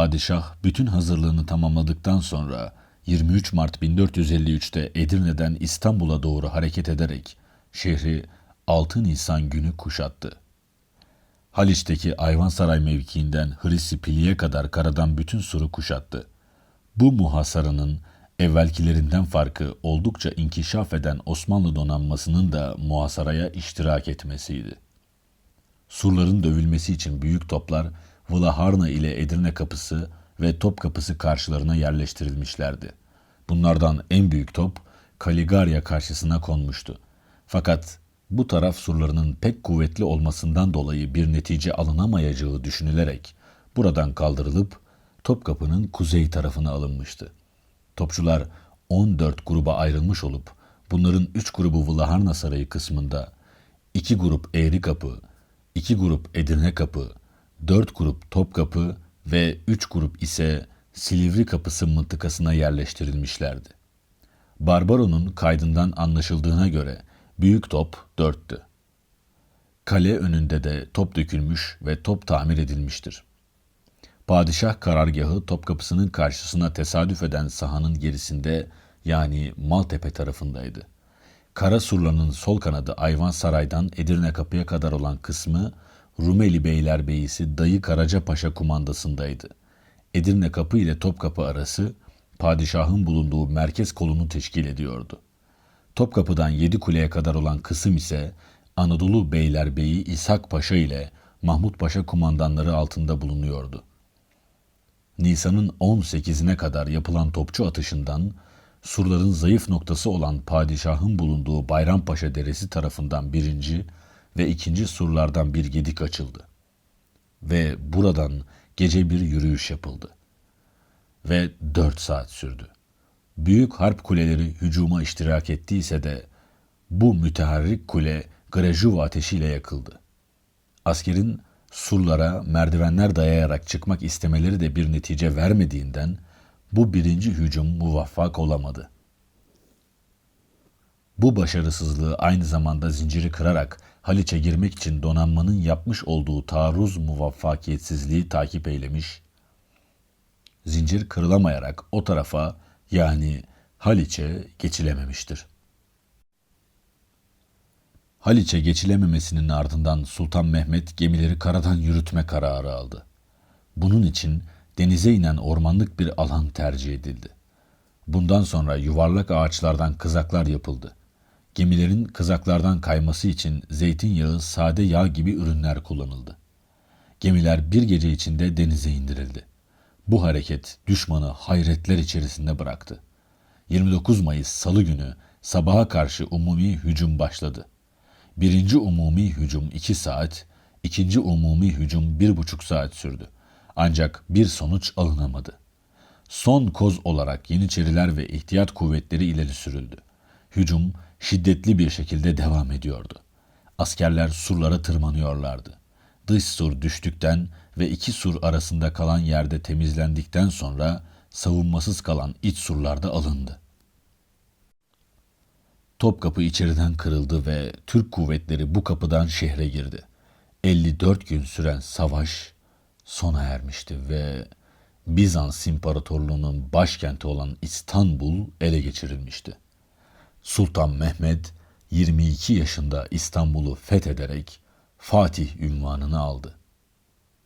Padişah bütün hazırlığını tamamladıktan sonra 23 Mart 1453'te Edirne'den İstanbul'a doğru hareket ederek şehri 6 Nisan günü kuşattı. Haliç'teki Ayvansaray mevkiinden Hrispili'ye kadar karadan bütün Sur'u kuşattı. Bu muhasarının evvelkilerinden farkı oldukça inkişaf eden Osmanlı donanmasının da muhasaraya iştirak etmesiydi. Surların dövülmesi için büyük toplar Vlaharna ile Edirne kapısı ve Top kapısı karşılarına yerleştirilmişlerdi. Bunlardan en büyük top Kaligarya karşısına konmuştu. Fakat bu taraf surlarının pek kuvvetli olmasından dolayı bir netice alınamayacağı düşünülerek buradan kaldırılıp Topkapı'nın kuzey tarafına alınmıştı. Topçular 14 gruba ayrılmış olup bunların 3 grubu Vlaharna Sarayı kısmında, 2 grup Eğri Kapı, 2 grup Edirne Kapı, 4 grup Topkapı ve 3 grup ise Silivri Kapısı mıntıkasına yerleştirilmişlerdi. Barbaro'nun kaydından anlaşıldığına göre büyük top dörttü. Kale önünde de top dökülmüş ve top tamir edilmiştir. Padişah karargahı Topkapısı'nın karşısına tesadüf eden sahanın gerisinde yani Maltepe tarafındaydı. Kara Surlan'ın sol kanadı Ayvansaray'dan Edirne Kapı'ya kadar olan kısmı Rumeli Beylerbeyisi Dayı Karaca Paşa kumandasındaydı. Edirne Kapı ile Topkapı arası padişahın bulunduğu merkez kolunu teşkil ediyordu. Topkapı'dan Yedikule'ye kadar olan kısım ise Anadolu Beylerbeyi İshak Paşa ile Mahmut Paşa kumandanları altında bulunuyordu. Nisan'ın 18'ine kadar yapılan topçu atışından surların zayıf noktası olan padişahın bulunduğu Bayrampaşa Deresi tarafından birinci ve ikinci surlardan bir gedik açıldı. Ve buradan gece bir yürüyüş yapıldı. Ve dört saat sürdü. Büyük harp kuleleri hücuma iştirak ettiyse de bu müteharrik kule Grejuva ateşiyle yakıldı. Askerin surlara merdivenler dayayarak çıkmak istemeleri de bir netice vermediğinden bu birinci hücum muvaffak olamadı. Bu başarısızlığı aynı zamanda zinciri kırarak Haliç'e girmek için donanmanın yapmış olduğu taarruz muvaffakiyetsizliği takip eylemiş, zincir kırılamayarak o tarafa yani Haliç'e geçilememiştir. Haliç'e geçilememesinin ardından Sultan Mehmet gemileri karadan yürütme kararı aldı. Bunun için denize inen ormanlık bir alan tercih edildi. Bundan sonra yuvarlak ağaçlardan kızaklar yapıldı. Gemilerin kızaklardan kayması için zeytinyağı, sade yağ gibi ürünler kullanıldı. Gemiler bir gece içinde denize indirildi. Bu hareket düşmanı hayretler içerisinde bıraktı. 29 Mayıs Salı günü sabaha karşı umumi hücum başladı. Birinci umumi hücum iki saat, ikinci umumi hücum bir buçuk saat sürdü. Ancak bir sonuç alınamadı. Son koz olarak Yeniçeriler ve ihtiyat kuvvetleri ileri sürüldü. Hücum şiddetli bir şekilde devam ediyordu. Askerler surlara tırmanıyorlardı. Dış sur düştükten ve iki sur arasında kalan yerde temizlendikten sonra savunmasız kalan iç surlar da alındı. Topkapı içeriden kırıldı ve Türk kuvvetleri bu kapıdan şehre girdi. 54 gün süren savaş sona ermişti ve Bizans İmparatorluğu'nun başkenti olan İstanbul ele geçirilmişti. Sultan Mehmet 22 yaşında İstanbul'u fethederek Fatih ünvanını aldı.